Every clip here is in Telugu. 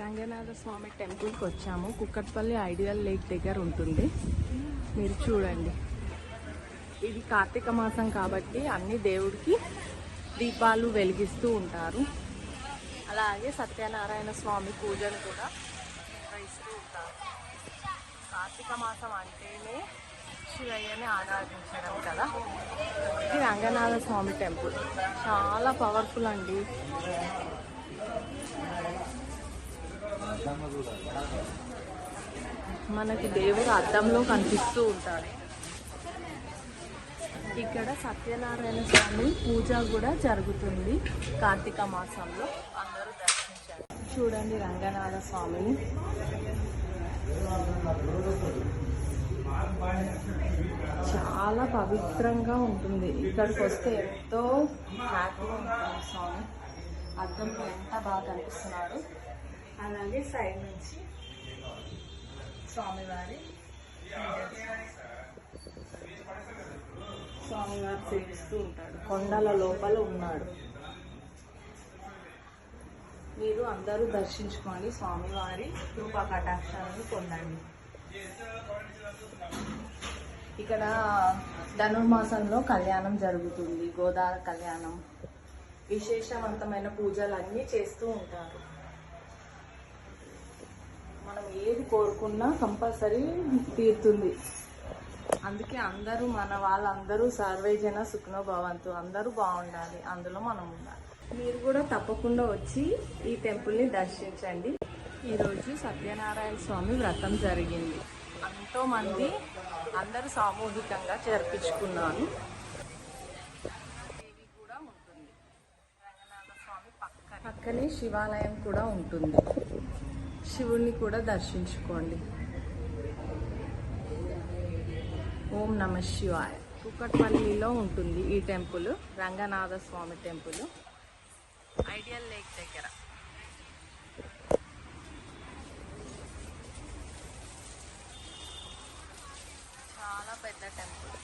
రంగనాథ స్వామి టెంపుల్కి వచ్చాము. కుక్కట్పల్లి ఐడియల్ లేక్ దగ్గర ఉంటుంది. మీరు చూడండి. ఇది కార్తీక మాసం కాబట్టి అన్ని దేవుడికి దీపాలు వెలిగిస్తూ ఉంటారు. అలాగే సత్యనారాయణ స్వామి పూజను కూడా నిర్వహిస్తూ ఉంటారు. కార్తీక మాసం అంటేనే శివయ్యని ఆరాధించడం కదా. ఇది రంగనాథ స్వామి టెంపుల్. చాలా పవర్ఫుల్ అండి. మనకి దేవుడు అద్దంలో కనిపిస్తూ ఉంటాడు. ఇక్కడ సత్యనారాయణ స్వామి పూజ కూడా జరుగుతుంది కార్తీక మాసంలో. అందరూ దర్శించారు చూడండి రంగనాథ స్వామిని చాలా పవిత్రంగా ఉంటుంది. ఇక్కడికి వస్తే ఎంతో హ్యాపీగా ఉంటుంది స్వామి. అద్దంలో ఎంత బాగా కనిపిస్తున్నాడు. అలాగే సైడ్ నుంచి స్వామివారి స్వామివారు సేవిస్తూ ఉంటాడు. కొండల లోపల ఉన్నాడు. మీరు అందరూ దర్శించుకోండి స్వామివారి కృపా కటాక్షాలను పొందండి. ఇక్కడ ధనుర్మాసంలో కళ్యాణం జరుగుతుంది గోదావరి కళ్యాణం. విశేషవంతమైన పూజలు అన్నీ చేస్తూ ఉంటారు. ఏది కోరుకున్నా కంపల్సరీ తీరుతుంది. అందుకే అందరూ మన వాళ్ళందరూ సర్వేజన సుఖనో భవంతు. అందరూ బాగుండాలి. అందులో మనం ఉండాలి. మీరు కూడా తప్పకుండా వచ్చి ఈ టెంపుల్ని దర్శించండి. ఈరోజు సత్యనారాయణ స్వామి వ్రతం జరిగింది. ఎంతోమంది అందరూ సామూహికంగా జరిపించుకున్నాను దేవి కూడా ఉంటుంది. రంగనాథ స్వామి పక్కనే శివాలయం కూడా ఉంటుంది. శివుణ్ణి కూడా దర్శించుకోండి. ఓం నమ శివాయ. కుక్కట్పల్లిలో ఉంటుంది ఈ temple Ranganatha Swamy temple. Ideal lake దగ్గర. చాలా పెద్ద టెంపుల్.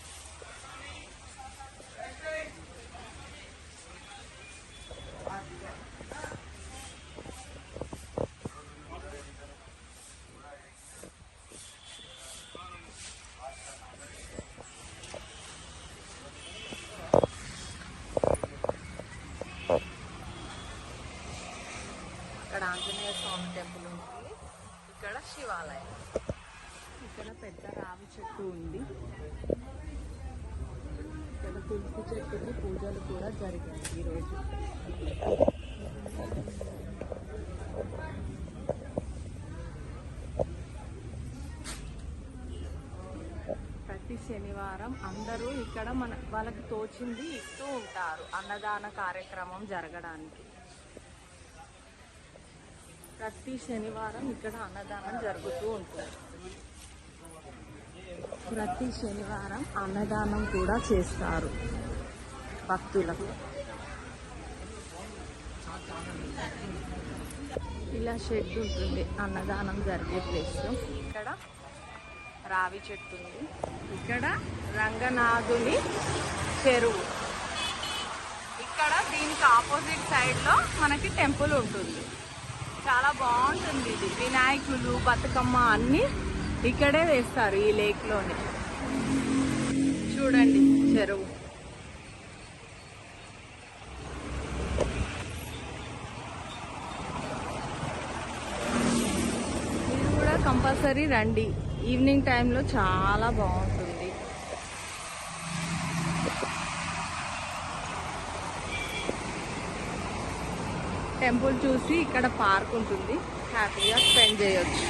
ఇక్కడ ఆంజనేయ స్వామి టెంపుల్ ఉంది. ఇక్కడ శివాలయం. ఇక్కడ పెద్ద రావి చెట్టు ఉంది. ఇక్కడ తులసి చెట్టుకి పూజలు కూడా జరిగాయి ఈరోజు ప్రతి శనివారం అందరూ ఇక్కడ మన వాళ్ళకి తోచింది ఇస్తూ ఉంటారు అన్నదాన కార్యక్రమం జరగడానికి. ప్రతి శనివారం ఇక్కడ అన్నదానం జరుగుతూ ఉంటుంది. ప్రతి శనివారం అన్నదానం కూడా చేస్తారు భక్తులకు. ఇలా షెడ్ ఉంటుంది అన్నదానం జరిగే ప్లేస్ ఇక్కడ రావి చెట్టు ఉంది. ఇక్కడ రంగనాథుని చెరువు. ఇక్కడ దీనికి ఆపోజిట్ సైడ్లో మనకి టెంపుల్ ఉంటుంది. చాలా బాగుంటుంది ఇది. వినాయకులు బతుకమ్మ అన్ని ఇక్కడే వేస్తారు ఈ లేక్లోనే చూడండి చెరువు. మీరు కూడా కంపల్సరీ రండి. ఈవినింగ్ టైంలో చాలా బాగుంటుంది. టెంపుల్ చూసి ఇక్కడ పార్క్ ఉంటుంది. హ్యాపీగా స్పెండ్ చేయొచ్చు.